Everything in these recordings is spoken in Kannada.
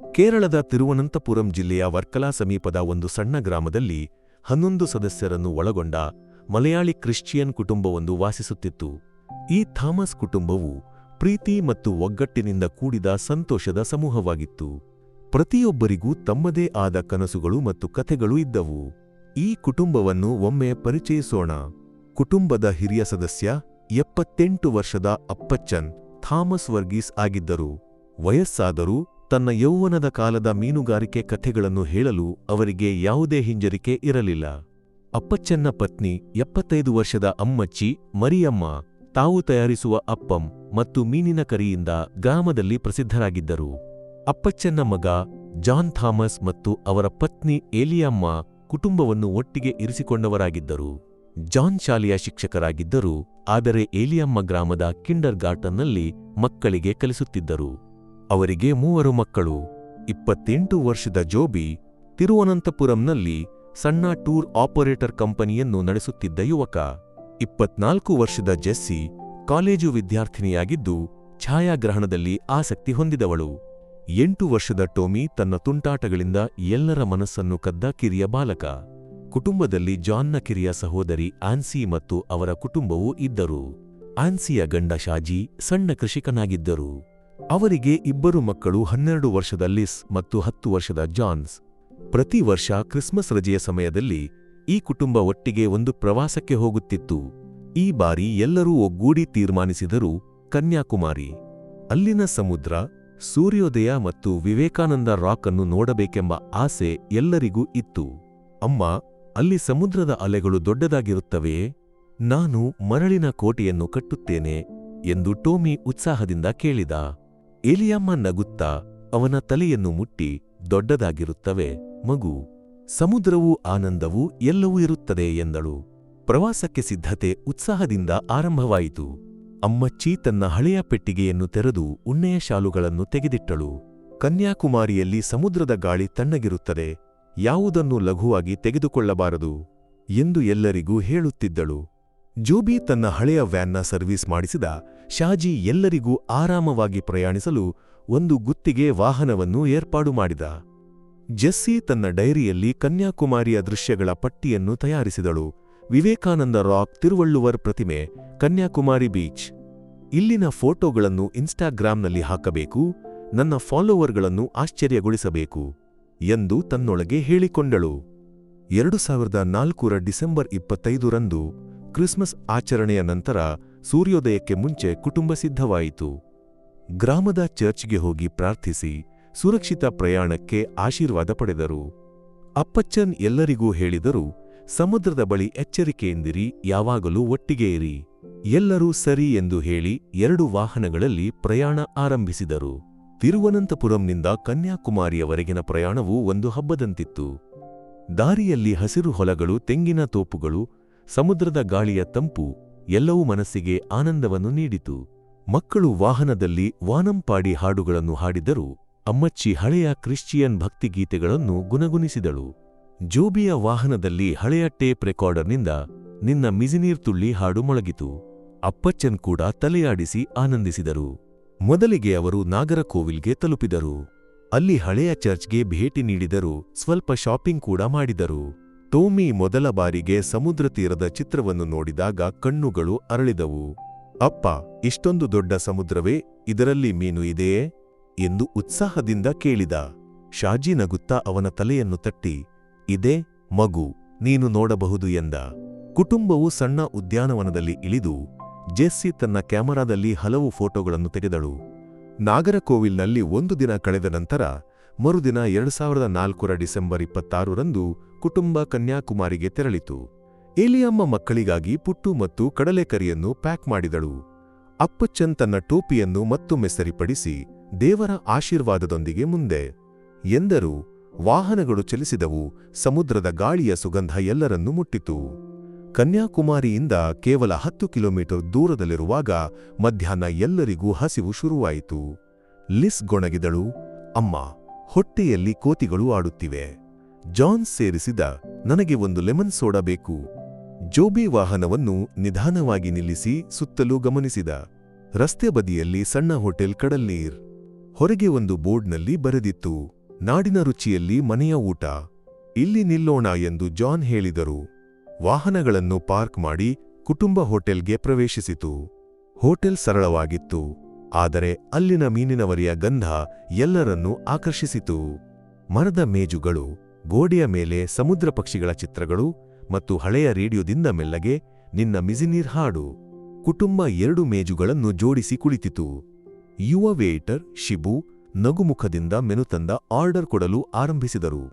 ಕೇರಳದ ತಿರುವನಂತಪುರಂ ಜಿಲ್ಲೆಯ ವರ್ಕಲಾ ಸಮೀಪದ ಒಂದು ಸಣ್ಣ ಗ್ರಾಮದಲ್ಲಿ ಹನ್ನೊಂದು ಸದಸ್ಯರನ್ನು ಒಳಗೊಂಡ ಮಲಯಾಳಿ ಕ್ರಿಶ್ಚಿಯನ್ ಕುಟುಂಬವೊಂದು ವಾಸಿಸುತ್ತಿತ್ತು. ಈ ಥಾಮಸ್ ಕುಟುಂಬವು ಪ್ರೀತಿ ಮತ್ತು ಒಗ್ಗಟ್ಟಿನಿಂದ ಕೂಡಿದ ಸಂತೋಷದ ಸಮೂಹವಾಗಿತ್ತು. ಪ್ರತಿಯೊಬ್ಬರಿಗೂ ತಮ್ಮದೇ ಆದ ಕನಸುಗಳು ಮತ್ತು ಕಥೆಗಳು ಇದ್ದವು. ಈ ಕುಟುಂಬವನ್ನು ಒಮ್ಮೆ ಪರಿಚಯಿಸೋಣ. ಕುಟುಂಬದ ಹಿರಿಯ ಸದಸ್ಯ, ಎಪ್ಪತ್ತೆಂಟು ವರ್ಷದ ಅಪ್ಪಚ್ಚನ್ ಥಾಮಸ್ ವರ್ಗೀಸ್ ಆಗಿದ್ದರು. ವಯಸ್ಸಾದರೂ ತನ್ನ ಯೌವನದ ಕಾಲದ ಮೀನುಗಾರಿಕೆ ಕಥೆಗಳನ್ನು ಹೇಳಲು ಅವರಿಗೆ ಯಾವುದೇ ಹಿಂಜರಿಕೆ ಇರಲಿಲ್ಲ. ಅಪ್ಪಚ್ಚನ್ನ ಪತ್ನಿ, ಎಪ್ಪತ್ತೈದು ವರ್ಷದ ಅಮ್ಮಚ್ಚಿ, ಮರಿಯಮ್ಮ, ತಾವು ತಯಾರಿಸುವ ಅಪ್ಪಂ ಮತ್ತು ಮೀನಿನ ಕರಿಯಿಂದ ಗ್ರಾಮದಲ್ಲಿ ಪ್ರಸಿದ್ಧರಾಗಿದ್ದರು. ಅಪ್ಪಚ್ಚನ್ನ ಮಗ ಜಾನ್ ಥಾಮಸ್ ಮತ್ತು ಅವರ ಪತ್ನಿ ಏಲಿಯಮ್ಮ ಕುಟುಂಬವನ್ನು ಒಟ್ಟಿಗೆ ಇರಿಸಿಕೊಂಡವರಾಗಿದ್ದರು. ಜಾನ್ ಶಾಲೆಯ ಶಿಕ್ಷಕರಾಗಿದ್ದರು, ಆದರೆ ಏಲಿಯಮ್ಮ ಗ್ರಾಮದ ಕಿಂಡರ್ ಗಾರ್ಟನ್ನಲ್ಲಿ ಮಕ್ಕಳಿಗೆ ಕಲಿಸುತ್ತಿದ್ದರು. ಅವರಿಗೆ ಮೂವರು ಮಕ್ಕಳು, ಇಪ್ಪತ್ತೆಂಟು ವರ್ಷದ ಜೋಬಿ ತಿರುವನಂತಪುರಂನಲ್ಲಿ ಸಣ್ಣ ಟೂರ್ ಆಪರೇಟರ್ ಕಂಪನಿಯನ್ನು ನಡೆಸುತ್ತಿದ್ದ ಯುವಕ, ಇಪ್ಪತ್ನಾಲ್ಕು ವರ್ಷದ ಜೆಸ್ಸಿ ಕಾಲೇಜು ವಿದ್ಯಾರ್ಥಿನಿಯಾಗಿದ್ದು ಛಾಯಾಗ್ರಹಣದಲ್ಲಿ ಆಸಕ್ತಿ ಹೊಂದಿದವಳು. ಎಂಟು ವರ್ಷದ ಟೋಮಿ ತನ್ನ ತುಂಟಾಟಗಳಿಂದ ಎಲ್ಲರ ಮನಸ್ಸನ್ನು ಕದ್ದ ಕಿರಿಯ ಬಾಲಕ. ಕುಟುಂಬದಲ್ಲಿ ಜಾನ್ನ ಕಿರಿಯ ಸಹೋದರಿ ಆನ್ಸಿ ಮತ್ತು ಅವರ ಕುಟುಂಬವೂ ಇದ್ದರು. ಆನ್ಸಿಯ ಗಂಡ ಶಾಜಿ ಸಣ್ಣ ಕೃಷಿಕನಾಗಿದ್ದರು. ಅವರಿಗೆ ಇಬ್ಬರು ಮಕ್ಕಳು ಹನ್ನೆರಡು ವರ್ಷದ ಲಿಸ್ ಮತ್ತು ಹತ್ತು ವರ್ಷದ ಜಾನ್ಸ್. ಪ್ರತಿ ವರ್ಷ ಕ್ರಿಸ್ಮಸ್ ರಜೆಯ ಸಮಯದಲ್ಲಿ ಈ ಕುಟುಂಬ ಒಟ್ಟಿಗೆ ಒಂದು ಪ್ರವಾಸಕ್ಕೆ ಹೋಗುತ್ತಿತ್ತು. ಈ ಬಾರಿ ಎಲ್ಲರೂ ಒಗ್ಗೂಡಿ ತೀರ್ಮಾನಿಸಿದರು, ಕನ್ಯಾಕುಮಾರಿ. ಅಲ್ಲಿನ ಸಮುದ್ರ, ಸೂರ್ಯೋದಯ ಮತ್ತು ವಿವೇಕಾನಂದ ರಾಕ್ ಅನ್ನು ನೋಡಬೇಕೆಂಬ ಆಸೆ ಎಲ್ಲರಿಗೂ ಇತ್ತು. ಅಮ್ಮ, ಅಲ್ಲಿ ಸಮುದ್ರದ ಅಲೆಗಳು ದೊಡ್ಡದಾಗಿರುತ್ತವೆಯೇ ನಾನು ಮರಳಿನ ಕೋಟೆಯನ್ನು ಕಟ್ಟುತ್ತೇನೆ ಎಂದು ಟೋಮಿ ಉತ್ಸಾಹದಿಂದ ಕೇಳಿದ. ಏಲಿಯಮ್ಮ ನಗುತ್ತಾ ಅವನ ತಲೆಯನ್ನು ಮುಟ್ಟಿ ದೊಡ್ಡದಾಗಿರುತ್ತವೆ. ಮಗು, ಸಮುದ್ರವೂ ಆನಂದವೂ ಎಲ್ಲವೂ ಇರುತ್ತದೆ ಎಂದಳು. ಪ್ರವಾಸಕ್ಕೆ ಸಿದ್ಧತೆ ಉತ್ಸಾಹದಿಂದ ಆರಂಭವಾಯಿತು. ಅಮ್ಮಚ್ಚಿ ತನ್ನ ಹಳೆಯ ಪೆಟ್ಟಿಗೆಯನ್ನು ತೆರೆದು ಉಣ್ಣೆಯ ಶಾಲುಗಳನ್ನು ತೆಗೆದಿಟ್ಟಳು. ಕನ್ಯಾಕುಮಾರಿಯಲ್ಲಿ ಸಮುದ್ರದ ಗಾಳಿ ತಣ್ಣಗಿರುತ್ತದೆ. ಯಾವುದನ್ನು ಲಘುವಾಗಿ ತೆಗೆದುಕೊಳ್ಳಬಾರದು ಎಂದು ಎಲ್ಲರಿಗೂ ಹೇಳುತ್ತಿದ್ದಳು. ಜೋಬಿ ತನ್ನ ಹಳೆಯ ವ್ಯಾನ್ನ ಸರ್ವಿಸ್ ಮಾಡಿಸಿದ ಶಾಜಿ ಎಲ್ಲರಿಗೂ ಆರಾಮವಾಗಿ ಪ್ರಯಾಣಿಸಲು ಒಂದು ಗುತ್ತಿಗೆ ವಾಹನವನ್ನು ಏರ್ಪಾಡು ಮಾಡಿದ. ಜೆಸ್ಸಿ ತನ್ನ ಡೈರಿಯಲ್ಲಿ ಕನ್ಯಾಕುಮಾರಿಯ ದೃಶ್ಯಗಳ ಪಟ್ಟಿಯನ್ನು ತಯಾರಿಸಿದಳು. ವಿವೇಕಾನಂದ ರಾಕ್ ತಿರುವಳ್ಳುವರ್ ಪ್ರತಿಮೆ, ಕನ್ಯಾಕುಮಾರಿ ಬೀಚ್. ಇಲ್ಲಿನ ಫೋಟೋಗಳನ್ನು ಇನ್ಸ್ಟಾಗ್ರಾಂನಲ್ಲಿ ಹಾಕಬೇಕು, ನನ್ನ ಫಾಲೋವರ್ಗಳನ್ನು ಆಶ್ಚರ್ಯಗೊಳಿಸಬೇಕು ಎಂದು ತನ್ನೊಳಗೆ ಹೇಳಿಕೊಂಡಳು. ಎರಡು ಸಾವಿರದ ನಾಲ್ಕರ ಡಿಸೆಂಬರ್ ಇಪ್ಪತ್ತೈದರಂದು ಕ್ರಿಸ್ಮಸ್ ಆಚರಣೆಯ ನಂತರ ಸೂರ್ಯೋದಯಕ್ಕೆ ಮುಂಚೆ ಕುಟುಂಬ ಸಿದ್ಧವಾಯಿತು. ಗ್ರಾಮದ ಚರ್ಚ್ಗೆ ಹೋಗಿ ಪ್ರಾರ್ಥಿಸಿ ಸುರಕ್ಷಿತ ಪ್ರಯಾಣಕ್ಕೆ ಆಶೀರ್ವಾದ ಪಡೆದರು. ಅಪ್ಪಚ್ಚನ್ ಎಲ್ಲರಿಗೂ ಹೇಳಿದರು, ಸಮುದ್ರದ ಬಳಿ ಎಚ್ಚರಿಕೆಯಿಂದಿರಿ, ಯಾವಾಗಲೂ ಒಟ್ಟಿಗೆ ಇರಿ. ಎಲ್ಲರೂ ಸರಿ ಎಂದು ಹೇಳಿ ಎರಡು ವಾಹನಗಳಲ್ಲಿ ಪ್ರಯಾಣ ಆರಂಭಿಸಿದರು. ತಿರುವನಂತಪುರಂನಿಂದ ಕನ್ಯಾಕುಮಾರಿಯವರೆಗಿನ ಪ್ರಯಾಣವು ಒಂದು ಹಬ್ಬದಂತಿತ್ತು. ದಾರಿಯಲ್ಲಿ ಹಸಿರು ಹೊಲಗಳು, ತೆಂಗಿನ ತೋಪುಗಳು ಸಮುದ್ರದ ಗಾಳಿಯ ತಂಪು ಎಲ್ಲವೂ ಮನಸ್ಸಿಗೆ ಆನಂದವನ್ನು ನೀಡಿತು. ಮಕ್ಕಳು ವಾಹನದಲ್ಲಿ ವಾನಂಪಾಡಿ ಹಾಡುಗಳನ್ನು ಹಾಡಿದರು ಅಮ್ಮಚ್ಚಿ ಹಳೆಯ ಕ್ರಿಶ್ಚಿಯನ್ ಭಕ್ತಿಗೀತೆಗಳನ್ನು ಗುನಗುನಿಸಿದಳು ಜೋಬಿಯ ವಾಹನದಲ್ಲಿ ಹಳೆಯ ಟೇಪ್ ರೆಕಾರ್ಡರ್ನಿಂದ ನಿನ್ನ ಮಿಜಿನೀರ್ ತುಳ್ಳಿ ಹಾಡು ಮೊಳಗಿತು. ಅಪ್ಪಚ್ಚನ್ ಕೂಡ ತಲೆಯಾಡಿಸಿ ಆನಂದಿಸಿದರು. ಮೊದಲಿಗೆ ಅವರು ನಾಗರಕೋವಿಲ್ಗೆ ತಲುಪಿದರು. ಅಲ್ಲಿ ಹಳೆಯ ಚರ್ಚ್ಗೆ ಭೇಟಿ ನೀಡಿದರು ಸ್ವಲ್ಪ ಶಾಪಿಂಗ್ ಕೂಡ ಮಾಡಿದರು. ಟೋಮಿ ಮೊದಲ ಬಾರಿಗೆ ಸಮುದ್ರ ತೀರದ ಚಿತ್ರವನ್ನು ನೋಡಿದಾಗ ಕಣ್ಣುಗಳು ಅರಳಿದವು. ಅಪ್ಪ, ಇಷ್ಟೊಂದು ದೊಡ್ಡ ಸಮುದ್ರವೇ, ಇದರಲ್ಲಿ ಮೀನು ಇದೆಯೇ? ಎಂದು ಉತ್ಸಾಹದಿಂದ ಕೇಳಿದ. ಶಾಜಿ ನಗುತ್ತಾ ಅವನ ತಲೆಯನ್ನು ತಟ್ಟಿ. ಇದೇ, ಮಗು, ನೀನು ನೋಡಬಹುದು ಎಂದ. ಕುಟುಂಬವು ಸಣ್ಣ ಉದ್ಯಾನವನದಲ್ಲಿ ಇಳಿದು, ಜೆಸ್ಸಿ ತನ್ನ ಕ್ಯಾಮರಾದಲ್ಲಿ ಹಲವು ಫೋಟೋಗಳನ್ನು ತೆಗೆದಳು. ನಾಗರಕೋವಿಲ್ನಲ್ಲಿ ಒಂದು ದಿನ ಕಳೆದ ನಂತರ ಮರುದಿನ ಎರಡು ಸಾವಿರದ ನಾಲ್ಕರ ಡಿಸೆಂಬರ್ ಇಪ್ಪತ್ತಾರರಂದು ಕುಟುಂಬ ಕನ್ಯಾಕುಮಾರಿಗೆ ತೆರಳಿತು. ಏಲಿಯಮ್ಮ ಮಕ್ಕಳಿಗಾಗಿ ಪುಟ್ಟು ಮತ್ತು ಕಡಲೆಕರಿಯನ್ನು ಪ್ಯಾಕ್ ಮಾಡಿದಳು. ಅಪ್ಪಚ್ಚನ್ ತನ್ನ ಟೋಪಿಯನ್ನು ಮತ್ತೊಮ್ಮೆ ಸರಿಪಡಿಸಿ ದೇವರ ಆಶೀರ್ವಾದದೊಂದಿಗೆ ಮುಂದೆ ಎಂದರು. ವಾಹನಗಳು ಚಲಿಸಿದವು. ಸಮುದ್ರದ ಗಾಳಿಯ ಸುಗಂಧ ಎಲ್ಲರನ್ನೂ ಮುಟ್ಟಿತು. ಕನ್ಯಾಕುಮಾರಿಯಿಂದ ಕೇವಲ ಹತ್ತು ಕಿಲೋಮೀಟರ್ ದೂರದಲ್ಲಿರುವಾಗ ಮಧ್ಯಾಹ್ನ ಎಲ್ಲರಿಗೂ ಹಸಿವು ಶುರುವಾಯಿತು. ಲಿಸ್ ಗೊಣಗಿದಳು. ಅಮ್ಮ ಹೊಟ್ಟೆಯಲ್ಲಿ ಕೋತಿಗಳು ಆಡುತ್ತಿವೆ. ಜಾನ್ ಸೇರಿಸಿದ, ನನಗೆ ಒಂದು ಲೆಮನ್ ಸೋಡಾ ಬೇಕು. ಜೋಬಿ ವಾಹನವನ್ನು ನಿಧಾನವಾಗಿ ನಿಲ್ಲಿಸಿ ಸುತ್ತಲೂ ಗಮನಿಸಿದ. ರಸ್ತೆ ಬದಿಯಲ್ಲಿ ಸಣ್ಣ ಹೋಟೆಲ್ ಕಡಲ್ನೀರ್. ಹೊರಗೆ ಒಂದು ಬೋರ್ಡ್ನಲ್ಲಿ ಬರೆದಿತ್ತು, ನಾಡಿನ ರುಚಿಯಲ್ಲಿ ಮನೆಯ ಊಟ. ಇಲ್ಲಿ ನಿಲ್ಲೋಣ ಎಂದು ಜಾನ್ ಹೇಳಿದರು. ವಾಹನಗಳನ್ನು ಪಾರ್ಕ್ ಮಾಡಿ ಕುಟುಂಬ ಹೋಟೆಲ್ಗೆ ಪ್ರವೇಶಿಸಿತು. ಹೋಟೆಲ್ ಸರಳವಾಗಿತ್ತು. ಆದರೆ ಅಲ್ಲಿನ ಮೀನಿನವರಿಯ ಗಂಧ ಎಲ್ಲರನ್ನೂ ಆಕರ್ಷಿಸಿತು. ಮರದ ಮೇಜುಗಳು, ಗೋಡೆಯ ಮೇಲೆ ಸಮುದ್ರ ಪಕ್ಷಿಗಳ ಚಿತ್ರಗಳು ಮತ್ತು ಹಳೆಯ ರೇಡಿಯೋದಿಂದ ಮೆಲ್ಲಗೆ ನಿನ್ನ ಮಿಜಿನೀರ್ ಹಾಡು. ಕುಟುಂಬ ಎರಡು ಮೇಜುಗಳನ್ನು ಜೋಡಿಸಿ ಕುಳಿತಿತು. ಯುವ ವೇಟರ್ ಶಿಬು ನಗುಮುಖದಿಂದ ಮೆನು ತಂದ ಆರ್ಡರ್ ಕೊಡಲು ಆರಂಭಿಸಿದರು.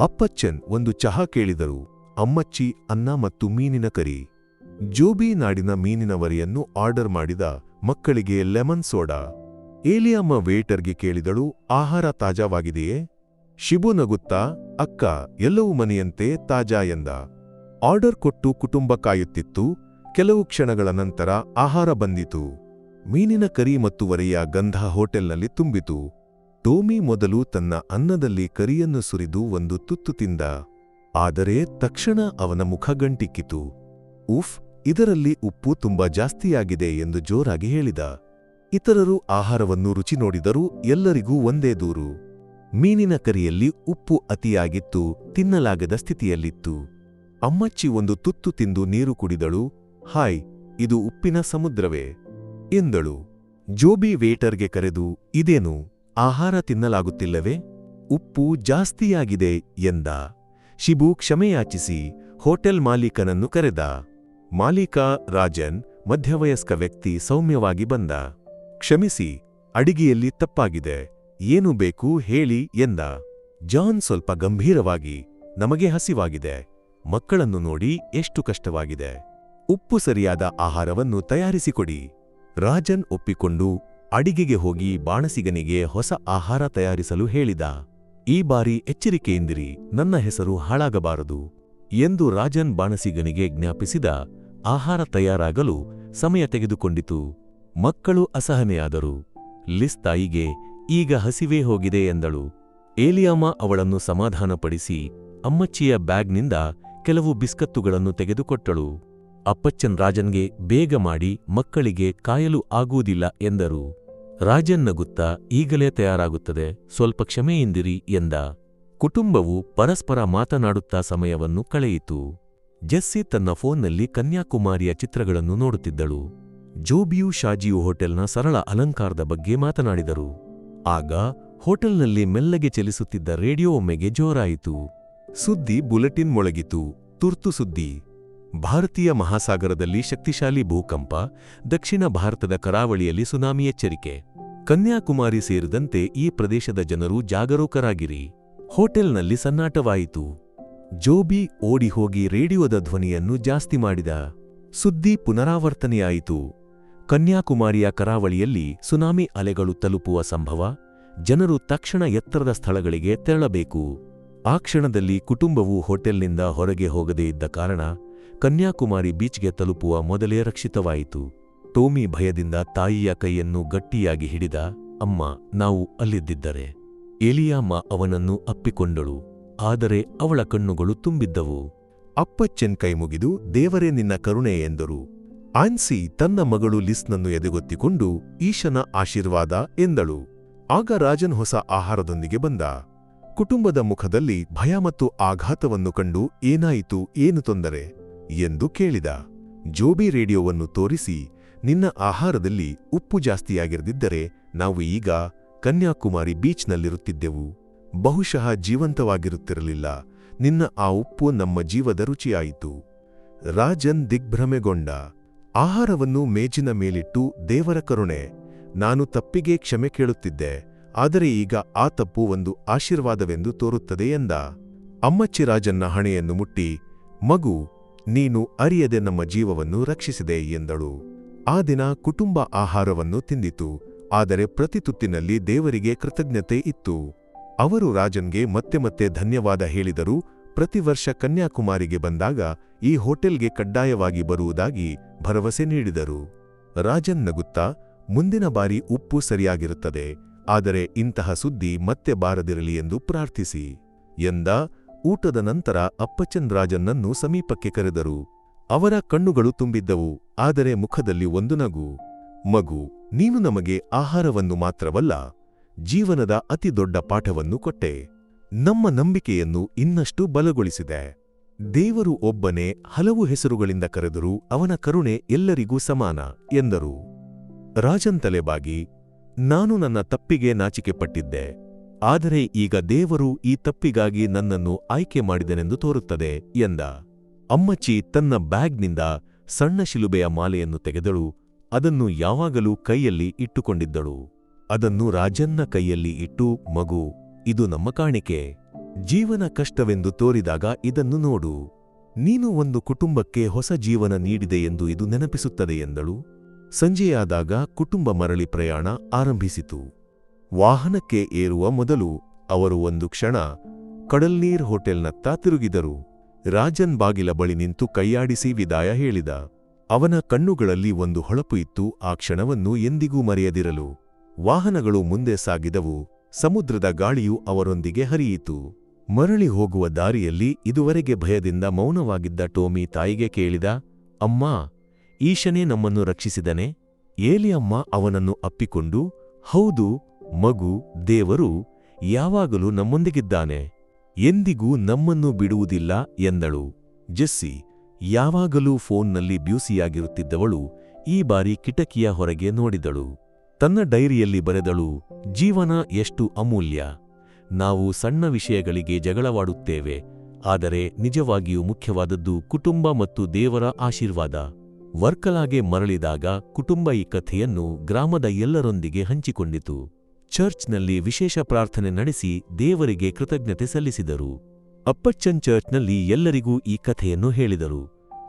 ಅಪ್ಪಚ್ಚನ್ ಒಂದು ಚಹಾ ಕೇಳಿದರು. ಅಮ್ಮಚ್ಚಿ, ಅನ್ನ ಮತ್ತು ಮೀನಿನ ಕರಿ. ಜೋಬಿ ನಾಡಿನ ಮೀನಿನವರಿಯನ್ನು ಆರ್ಡರ್ ಮಾಡಿದ ಮಕ್ಕಳಿಗೆ ಲೆಮನ್ ಸೋಡಾ. ಏಲಿಯಮ್ಮ ವೇಟರ್ಗೆ ಕೇಳಿದಳು, ಆಹಾರ ತಾಜಾವಾಗಿದೆಯೇ? ಶಿಬು ನಗುತ್ತಾ, ಅಕ್ಕ, ಎಲ್ಲವೂ ಮನೆಯಂತೆ ತಾಜಾ ಎಂದ. ಆರ್ಡರ್ ಕೊಟ್ಟು ಕುಟುಂಬ ಕಾಯುತ್ತಿತ್ತು. ಕೆಲವು ಕ್ಷಣಗಳ ನಂತರ ಆಹಾರ ಬಂದಿತು. ಮೀನಿನ ಕರಿ ಮತ್ತು ವರೆಯ ಗಂಧ ಹೋಟೆಲ್ನಲ್ಲಿ ತುಂಬಿತು. ಟೋಮಿ ಮೊದಲು ತನ್ನ ಅನ್ನದಲ್ಲಿ ಕರಿಯನ್ನು ಸುರಿದು ಒಂದು ತುತ್ತು ತಿಂದ. ಆದರೆ ತಕ್ಷಣ ಅವನ ಮುಖ ಗಂಟಿಕ್ಕಿತು. ಉಫ್ ಇದರಲ್ಲಿ ಉಪ್ಪು ತುಂಬಾ ಜಾಸ್ತಿಯಾಗಿದೆ ಎಂದು ಜೋರಾಗಿ ಹೇಳಿದ. ಇತರರು ಆಹಾರವನ್ನು ರುಚಿ ನೋಡಿದರೂ ಎಲ್ಲರಿಗೂ ಒಂದೇ ದೂರು. ಮೀನಿನ ಕರಿಯಲ್ಲಿ ಉಪ್ಪು ಅತಿಯಾಗಿತ್ತು, ತಿನ್ನಲಾಗದ ಸ್ಥಿತಿಯಲ್ಲಿತ್ತು. ಅಮ್ಮಚ್ಚಿ ಒಂದು ತುತ್ತು ತಿಂದು ನೀರು ಕುಡಿದಳು. ಹಾಯ್, ಇದು ಉಪ್ಪಿನ ಸಮುದ್ರವೇ? ಎಂದಳು. ಜೋಬಿ ವೇಟರ್ಗೆ ಕರೆದು, ಇದೇನು, ಆಹಾರ ತಿನ್ನಲಾಗುತ್ತಿಲ್ಲವೇ? ಉಪ್ಪು ಜಾಸ್ತಿಯಾಗಿದೆ, ಎಂದ. ಶಿಬು ಕ್ಷಮೆಯಾಚಿಸಿ, ಹೋಟೆಲ್ ಮಾಲೀಕನನ್ನು ಕರೆದ. ಮಾಲೀಕ ರಾಜನ್ ಮಧ್ಯವಯಸ್ಕ ವ್ಯಕ್ತಿ ಸೌಮ್ಯವಾಗಿ ಬಂದ. ಕ್ಷಮಿಸಿ, ಅಡಿಗೆಯಲ್ಲಿ ತಪ್ಪಾಗಿದೆ. ಏನು ಬೇಕು ಹೇಳಿ ಎಂದ. ಜಾನ್ ಸ್ವಲ್ಪ ಗಂಭೀರವಾಗಿ, ನಮಗೆ ಹಸಿವಾಗಿದೆ. ಮಕ್ಕಳನ್ನು ನೋಡಿ ಎಷ್ಟು ಕಷ್ಟವಾಗಿದೆ. ಉಪ್ಪು ಸರಿಯಾದ ಆಹಾರವನ್ನು ತಯಾರಿಸಿಕೊಡಿ. ರಾಜನ್ ಒಪ್ಪಿಕೊಂಡು ಅಡಿಗೆಗೆ ಹೋಗಿ ಬಾಣಸಿಗನಿಗೆ ಹೊಸ ಆಹಾರ ತಯಾರಿಸಲು ಹೇಳಿದ. ಈ ಬಾರಿ ಎಚ್ಚರಿಕೆಯಿಂದಿರಿ, ನನ್ನ ಹೆಸರು ಹಾಳಾಗಬಾರದು ಎಂದು ರಾಜನ್ ಬಾಣಸಿಗನಿಗೆ ಜ್ಞಾಪಿಸಿದ. ಆಹಾರ ತಯಾರಾಗಲು ಸಮಯ ತೆಗೆದುಕೊಂಡಿತು. ಮಕ್ಕಳು ಅಸಹನೆಯಾದರು. ಲಿಸ್ ತಾಯಿಗೆ, ಈಗ ಹಸಿವೇ ಹೋಗಿದೆ ಎಂದಳು. ಏಲಿಯಾಮ ಅವಳನ್ನು ಸಮಾಧಾನಪಡಿಸಿ, ಅಮ್ಮಚ್ಚಿಯ ಬ್ಯಾಗ್ನಿಂದ ಕೆಲವು ಬಿಸ್ಕತ್ತುಗಳನ್ನು ತೆಗೆದುಕೊಟ್ಟಳು. ಅಪ್ಪಚ್ಚನ್ ರಾಜನ್ಗೆ, ಬೇಗ ಮಾಡಿ, ಮಕ್ಕಳಿಗೆ ಕಾಯಲು ಆಗುವುದಿಲ್ಲ ಎಂದರು. ರಾಜನ್ ನಗುತ್ತಾ, ಈಗಲೇ ತಯಾರಾಗುತ್ತದೆ, ಸ್ವಲ್ಪ ಕ್ಷಮೆಯಿಂದಿರಿ ಎಂದ. ಕುಟುಂಬವು ಪರಸ್ಪರ ಮಾತನಾಡುತ್ತಾ ಸಮಯವನ್ನು ಕಳೆಯಿತು. ಜೆಸ್ಸಿ ತನ್ನ ಫೋನ್ನಲ್ಲಿ ಕನ್ಯಾಕುಮಾರಿಯ ಚಿತ್ರಗಳನ್ನು ನೋಡುತ್ತಿದ್ದಳು. ಜೋಬಿಯು ಶಾಜಿಯು ಹೋಟೆಲ್ನ ಸರಳ ಅಲಂಕಾರದ ಬಗ್ಗೆ ಮಾತನಾಡಿದರು. ಆಗ ಹೋಟೆಲ್ನಲ್ಲಿ ಮೆಲ್ಲಗೆ ಚಲಿಸುತ್ತಿದ್ದ ರೇಡಿಯೋ ಒಮ್ಮೆಗೆ ಜೋರಾಯಿತು. ಸುದ್ದಿ ಬುಲೆಟಿನ್ ಮೊಳಗಿತು. ತುರ್ತು ಸುದ್ದಿ. ಭಾರತೀಯ ಮಹಾಸಾಗರದಲ್ಲಿ ಶಕ್ತಿಶಾಲಿ ಭೂಕಂಪ, ದಕ್ಷಿಣ ಭಾರತದ ಕರಾವಳಿಯಲ್ಲಿ ಸುನಾಮಿ ಎಚ್ಚರಿಕೆ. ಕನ್ಯಾಕುಮಾರಿ ಸೇರಿದಂತೆ ಈ ಪ್ರದೇಶದ ಜನರು ಜಾಗರೂಕರಾಗಿರಿ. ಹೋಟೆಲ್ನಲ್ಲಿ ಸನ್ನಾಟವಾಯಿತು. ಜೋಬಿ ಓಡಿ ಹೋಗಿ ರೇಡಿಯೋದ ಧ್ವನಿಯನ್ನು ಜಾಸ್ತಿ ಮಾಡಿದ. ಸುದ್ದಿ ಪುನರಾವರ್ತನೆಯಾಯಿತು. ಕನ್ಯಾಕುಮಾರಿಯ ಕರಾವಳಿಯಲ್ಲಿ ಸುನಾಮಿ ಅಲೆಗಳು ತಲುಪುವ ಸಂಭವ, ಜನರು ತಕ್ಷಣ ಎತ್ತರದ ಸ್ಥಳಗಳಿಗೆ ತೆರಳಬೇಕು. ಆ ಕ್ಷಣದಲ್ಲಿ ಕುಟುಂಬವು ಹೋಟೆಲ್ನಿಂದ ಹೊರಗೆ ಹೋಗದೇ ಇದ್ದ ಕಾರಣ ಕನ್ಯಾಕುಮಾರಿ ಬೀಚ್ಗೆ ತಲುಪುವ ಮೊದಲೇ ರಕ್ಷಿತವಾಯಿತು. ಟೋಮಿ ಭಯದಿಂದ ತಾಯಿಯ ಕೈಯನ್ನು ಗಟ್ಟಿಯಾಗಿ ಹಿಡಿದ, ಅಮ್ಮ, ನಾವು ಅಲ್ಲಿದ್ದಿದ್ದರೆ. ಎಲಿಯಾಮ್ಮ ಅವನನ್ನು ಅಪ್ಪಿಕೊಂಡಳು. ಆದರೆ ಅವಳ ಕಣ್ಣುಗಳು ತುಂಬಿದ್ದವು. ಅಪ್ಪಚ್ಚೆನ್ ಕೈಮುಗಿದು ದೇವರೇ ನಿನ್ನ ಕರುಣೆ ಎಂದರು. ಆನ್ಸಿ ತನ್ನ ಮಗಳು ಲಿಸ್ನನ್ನು ಎದೆಗೊತ್ತಿಕೊಂಡು, ಈಶನ ಆಶೀರ್ವಾದ ಎಂದಳು. ಆಗ ರಾಜನ್ ಹೊಸ ಆಹಾರದೊಂದಿಗೆ ಬಂದ. ಕುಟುಂಬದ ಮುಖದಲ್ಲಿ ಭಯ ಮತ್ತು ಆಘಾತವನ್ನು ಕಂಡು, ಏನಾಯಿತು, ಏನು ತೊಂದರೆ? ಎಂದು ಕೇಳಿದ. ಜೋಬಿ ರೇಡಿಯೋವನ್ನು ತೋರಿಸಿ, ನಿನ್ನ ಆಹಾರದಲ್ಲಿ ಉಪ್ಪು ಜಾಸ್ತಿಯಾಗಿರದಿದ್ದರೆ, ನಾವು ಈಗ ಕನ್ಯಾಕುಮಾರಿ ಬೀಚ್ನಲ್ಲಿರುತ್ತಿದ್ದೆವು. ಬಹುಶಃ ಜೀವಂತವಾಗಿರುತ್ತಿರಲಿಲ್ಲ. ನಿನ್ನ ಆ ಉಪ್ಪು ನಮ್ಮ ಜೀವದ ರುಚಿಯಾಯಿತು. ರಾಜನ್ ದಿಗ್ಭ್ರಮೆಗೊಂಡ. ಆಹಾರವನ್ನು ಮೇಜಿನ ಮೇಲಿಟ್ಟು, ದೇವರ ಕರುಣೆ, ನಾನು ತಪ್ಪಿಗೆ ಕ್ಷಮೆ ಕೇಳುತ್ತಿದ್ದೆ, ಆದರೆ ಈಗ ಆ ತಪ್ಪು ಒಂದು ಆಶೀರ್ವಾದವೆಂದು ತೋರುತ್ತದೆ ಎಂದ. ಅಮ್ಮಚ್ಚಿ ರಾಜನ್ನ ಹಣೆಯನ್ನು ಮುಟ್ಟಿ, ಮಗು, ನೀನು ಅರಿಯದೆ ನಮ್ಮ ಜೀವವನ್ನು ರಕ್ಷಿಸಿದೆ ಎಂದಳು. ಆ ದಿನ ಕುಟುಂಬ ಆಹಾರವನ್ನು ತಿಂದಿತು, ಆದರೆ ಪ್ರತಿ ತುತ್ತಿನಲ್ಲಿ ದೇವರಿಗೆ ಕೃತಜ್ಞತೆ ಇತ್ತು. ಅವರು ರಾಜನ್ಗೆ ಮತ್ತೆ ಮತ್ತೆ ಧನ್ಯವಾದ ಹೇಳಿದರು ಪ್ರತಿ ವರ್ಷ ಕನ್ಯಾಕುಮಾರಿಗೆ ಬಂದಾಗ ಈ ಹೋಟೆಲ್ಗೆ ಕಡ್ಡಾಯವಾಗಿ ಬರುವುದಾಗಿ ಭರವಸೆ ನೀಡಿದರು. ರಾಜನ್ ನಗುತ್ತಾ, ಮುಂದಿನ ಬಾರಿ ಉಪ್ಪು ಸರಿಯಾಗಿರುತ್ತದೆ, ಆದರೆ ಇಂತಹ ಸುದ್ದಿ ಮತ್ತೆ ಬಾರದಿರಲಿ ಎಂದು ಪ್ರಾರ್ಥಿಸಿ ಎಂದ ಊಟದ ನಂತರ ಅಪ್ಪಚಂದ್ ರಾಜನ್ನನ್ನು ಸಮೀಪಕ್ಕೆ ಕರೆದರು. ಅವರ ಕಣ್ಣುಗಳು ತುಂಬಿದ್ದವು, ಆದರೆ ಮುಖದಲ್ಲಿ ಒಂದು ನಗು, ಮಗು, ನೀನು ನಮಗೆ ಆಹಾರವನ್ನು ಮಾತ್ರವಲ್ಲ ಜೀವನದ ಅತಿದೊಡ್ಡ ಪಾಠವನ್ನು ಕೊಟ್ಟೆ. ನಮ್ಮ ನಂಬಿಕೆಯನ್ನು ಇನ್ನಷ್ಟು ಬಲಗೊಳಿಸಿದೆ. ದೇವರು ಒಬ್ಬನೇ ಹಲವು ಹೆಸರುಗಳಿಂದ ಕರೆದರೂ ಅವನ ಕರುಣೆ ಎಲ್ಲರಿಗೂ ಸಮಾನ, ಎಂದರು. ರಾಜನ್ ತಲೆಬಾಗಿ, ನಾನು ನನ್ನ ತಪ್ಪಿಗೆ ನಾಚಿಕೆಪಟ್ಟಿದ್ದೆ. ಆದರೆ ಈಗ ದೇವರು ಈ ತಪ್ಪಿಗಾಗಿ ನನ್ನನ್ನು ಆಯ್ಕೆ ಮಾಡಿದನೆಂದು ತೋರುತ್ತದೆ, ಎಂದ. ಅಮ್ಮಚ್ಚಿ ತನ್ನ ಬ್ಯಾಗ್ನಿಂದ ಸಣ್ಣ ಶಿಲುಬೆಯ ಮಾಲೆಯನ್ನು ತೆಗೆದಳು, ಅದನ್ನು ಯಾವಾಗಲೂ ಕೈಯಲ್ಲಿ ಇಟ್ಟುಕೊಂಡಿದ್ದಳು. ಅದನ್ನು ರಾಜನ್ನ ಕೈಯಲ್ಲಿ ಇಟ್ಟು, ಮಗು, ಇದು ನಮ್ಮ ಕಾಣಿಕೆ. ಜೀವನ ಕಷ್ಟವೆಂದು ತೋರಿದಾಗ ಇದನ್ನು ನೋಡು. ನೀನು ಒಂದು ಕುಟುಂಬಕ್ಕೆ ಹೊಸ ಜೀವನ ನೀಡಿದೆ ಎಂದು ಇದು ನೆನಪಿಸುತ್ತದೆ ಎಂದಳು. ಸಂಜೆಯಾದಾಗ ಕುಟುಂಬ ಮರಳಿ ಪ್ರಯಾಣ ಆರಂಭಿಸಿತು. ವಾಹನಕ್ಕೆ ಏರುವ ಮೊದಲು ಅವರು ಒಂದು ಕ್ಷಣ ಕಡಲ್ನೀರ್ ಹೋಟೆಲ್ನತ್ತ ತಿರುಗಿದರು. ರಾಜನ್ ಬಾಗಿಲ ಬಳಿ ನಿಂತು ಕೈಯಾಡಿಸಿ ವಿದಾಯ ಹೇಳಿದ. ಅವನ ಕಣ್ಣುಗಳಲ್ಲಿ ಒಂದು ಹೊಳಪು ಇತ್ತು. ಆ ಕ್ಷಣವನ್ನು ಎಂದಿಗೂ ಮರೆಯದಿರಲು. ವಾಹನಗಳು ಮುಂದೆ ಸಾಗಿದವು, ಸಮುದ್ರದ ಗಾಳಿಯು ಅವರೊಂದಿಗೆ ಹರಿಯಿತು. ಮರಳಿ ಹೋಗುವ ದಾರಿಯಲ್ಲಿ ಇದುವರೆಗೆ ಭಯದಿಂದ ಮೌನವಾಗಿದ್ದ ಟೋಮಿ ತಾಯಿಗೆ ಕೇಳಿದ, ಅಮ್ಮಾ, ಈಶನೇ ನಮ್ಮನ್ನು ರಕ್ಷಿಸಿದನೆ? ಏಲಿಯಮ್ಮ ಅವನನ್ನು ಅಪ್ಪಿಕೊಂಡು, ಹೌದು, ಮಗು, ದೇವರು ಯಾವಾಗಲೂ ನಮ್ಮೊಂದಿಗಿದ್ದಾನೆ. ಎಂದಿಗೂ ನಮ್ಮನ್ನು ಬಿಡುವುದಿಲ್ಲ ಎಂದಳು. ಜೆಸ್ಸಿ, ಯಾವಾಗಲೂ ಫೋನ್ನಲ್ಲಿ ಬ್ಯೂಸಿಯಾಗಿರುತ್ತಿದ್ದವಳು, ಈ ಬಾರಿ ಕಿಟಕಿಯ ಹೊರಗೆ ನೋಡಿದಳು. ತನ್ನ ಡೈರಿಯಲ್ಲಿ ಬರೆದಳು, ಜೀವನ ಎಷ್ಟು ಅಮೂಲ್ಯ. ನಾವು ಸಣ್ಣ ವಿಷಯಗಳಿಗೆ ಜಗಳವಾಡುತ್ತೇವೆ, ಆದರೆ ನಿಜವಾಗಿಯೂ ಮುಖ್ಯವಾದದ್ದು ಕುಟುಂಬ ಮತ್ತು ದೇವರ ಆಶೀರ್ವಾದ. ವರ್ಕಲಾಗೆ ಮರಳಿದಾಗ ಕುಟುಂಬ ಈ ಕಥೆಯನ್ನು ಗ್ರಾಮದ ಎಲ್ಲರೊಂದಿಗೆ ಹಂಚಿಕೊಂಡಿತು. ಚರ್ಚ್ನಲ್ಲಿ ವಿಶೇಷ ಪ್ರಾರ್ಥನೆ ನಡೆಸಿ ದೇವರಿಗೆ ಕೃತಜ್ಞತೆ ಸಲ್ಲಿಸಿದರು. ಅಪ್ಪಚ್ಚನ್ ಚರ್ಚ್ನಲ್ಲಿ ಎಲ್ಲರಿಗೂ ಈ ಕಥೆಯನ್ನು ಹೇಳಿದರು.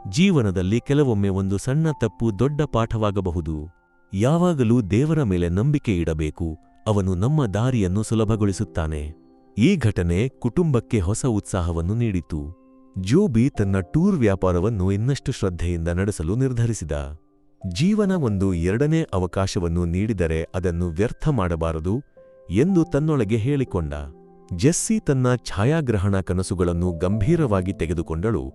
ಜೀವನದಲ್ಲಿ ಕೆಲವೊಮ್ಮೆ ಒಂದು ಸಣ್ಣ ತಪ್ಪು ದೊಡ್ಡ ಪಾಠವಾಗಬಹುದು. ಯಾವಾಗಲೂ ದೇವರ ಮೇಲೆ ನಂಬಿಕೆ ಇಡಬೇಕು. ಅವನು ನಮ್ಮ ದಾರಿಯನ್ನು ಸುಲಭಗೊಳಿಸುತ್ತಾನೆ. ಈ ಘಟನೆ ಕುಟುಂಬಕ್ಕೆ ಹೊಸ ಉತ್ಸಾಹವನ್ನು ನೀಡಿತು. ಜೋಬಿ ತನ್ನ ಟೂರ್ ವ್ಯಾಪಾರವನ್ನು ಇನ್ನಷ್ಟು ಶ್ರದ್ಧೆಯಿಂದ ನಡೆಸಲು ನಿರ್ಧರಿಸಿದ. ಜೀವನ ಒಂದು ಎರಡನೇ ಅವಕಾಶವನ್ನು ನೀಡಿದರೆ ಅದನ್ನು ವ್ಯರ್ಥ ಮಾಡಬಾರದು ಎಂದು ತನ್ನೊಳಗೆ ಹೇಳಿಕೊಂಡ. ಜೆಸ್ಸಿ ತನ್ನ ಛಾಯಾಗ್ರಹಣ ಕನಸುಗಳನ್ನು ಗಂಭೀರವಾಗಿ ತೆಗೆದುಕೊಂಡಳು.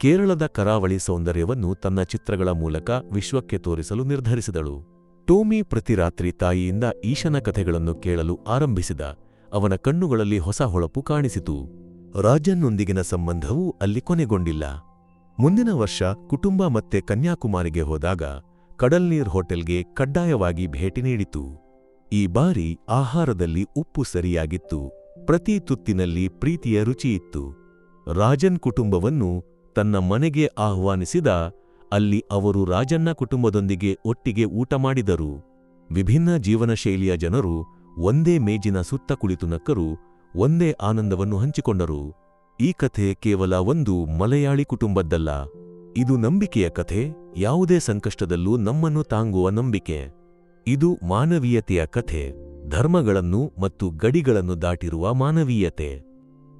ಕೇರಳದ ಕರಾವಳಿ ಸೌಂದರ್ಯವನ್ನು ತನ್ನ ಚಿತ್ರಗಳ ಮೂಲಕ ವಿಶ್ವಕ್ಕೆ ತೋರಿಸಲು ನಿರ್ಧರಿಸಿದಳು. ಟೋಮಿ ಪ್ರತಿ ರಾತ್ರಿ ತಾಯಿಯಿಂದ ಈಶನ ಕಥೆಗಳನ್ನು ಕೇಳಲು ಆರಂಭಿಸಿದ, ಅವನ ಕಣ್ಣುಗಳಲ್ಲಿ ಹೊಸ ಹೊಳಪು ಕಾಣಿಸಿತು. ರಾಜನ್ನೊಂದಿಗಿನ ಸಂಬಂಧವೂ ಅಲ್ಲಿ ಕೊನೆಗೊಂಡಿಲ್ಲ. ಮುಂದಿನ ವರ್ಷ ಕುಟುಂಬ ಮತ್ತೆ ಕನ್ಯಾಕುಮಾರಿಗೆ ಹೋದಾಗ ಕಡಲ್ನೀರ್ ಹೋಟೆಲ್ಗೆ ಕಡ್ಡಾಯವಾಗಿ ಭೇಟಿ ನೀಡಿತು. ಈ ಬಾರಿ ಆಹಾರದಲ್ಲಿ ಉಪ್ಪು ಸರಿಯಾಗಿತ್ತು. ಪ್ರತಿ ತುತ್ತಿನಲ್ಲಿ ಪ್ರೀತಿಯ ರುಚಿಯಿತ್ತು. ರಾಜನ್ ಕುಟುಂಬವನ್ನು ತನ್ನ ಮನೆಗೆ ಆಹ್ವಾನಿಸಿದ ಅಲ್ಲಿ ಅವರು ರಾಜನ್ನ ಕುಟುಂಬದೊಂದಿಗೆ ಒಟ್ಟಿಗೆ ಊಟ ಮಾಡಿದರು. ವಿಭಿನ್ನ ಜೀವನ ಶೈಲಿಯ ಜನರು ಒಂದೇ ಮೇಜಿನ ಸುತ್ತ ಕುಳಿತು ನಕ್ಕರು, ಒಂದೇ ಆನಂದವನ್ನು ಹಂಚಿಕೊಂಡರು. ಈ ಕಥೆ ಕೇವಲ ಒಂದು ಮಲಯಾಳಿ ಕುಟುಂಬದ್ದಲ್ಲ. ಇದು ನಂಬಿಕೆಯ ಕಥೆ, ಯಾವುದೇ ಸಂಕಷ್ಟದಲ್ಲೂ ನಮ್ಮನ್ನು ತಾಂಗುವ ನಂಬಿಕೆ. ಇದು ಮಾನವೀಯತೆಯ ಕಥೆ, ಧರ್ಮಗಳನ್ನು ಮತ್ತು ಗಡಿಗಳನ್ನು ದಾಟಿರುವ ಮಾನವೀಯತೆ.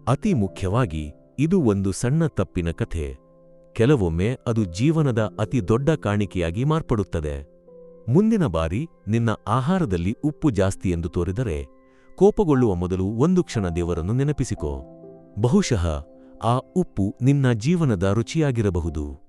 ಅತಿ ಮುಖ್ಯವಾಗಿ, ಇದು ಒಂದು ಸಣ್ಣ ತಪ್ಪಿನ ಕಥೆ. ಕೆಲವೊಮ್ಮೆ ಅದು ಜೀವನದ ಅತಿ ದೊಡ್ಡ ಕಾಣಿಕೆಯಾಗಿ ಮಾರ್ಪಡುತ್ತದೆ. ಮುಂದಿನ ಬಾರಿ ನಿನ್ನ ಆಹಾರದಲ್ಲಿ ಉಪ್ಪು ಜಾಸ್ತಿ ಎಂದು ತೋರಿದರೆ ಕೋಪಗೊಳ್ಳುವ ಮೊದಲು ಒಂದು ಕ್ಷಣ ದೇವರನ್ನು ನೆನಪಿಸಿಕೋ. ಬಹುಶಃ ಆ ಉಪ್ಪು ನಿನ್ನ ಜೀವನದ ರುಚಿಯಾಗಿರಬಹುದು.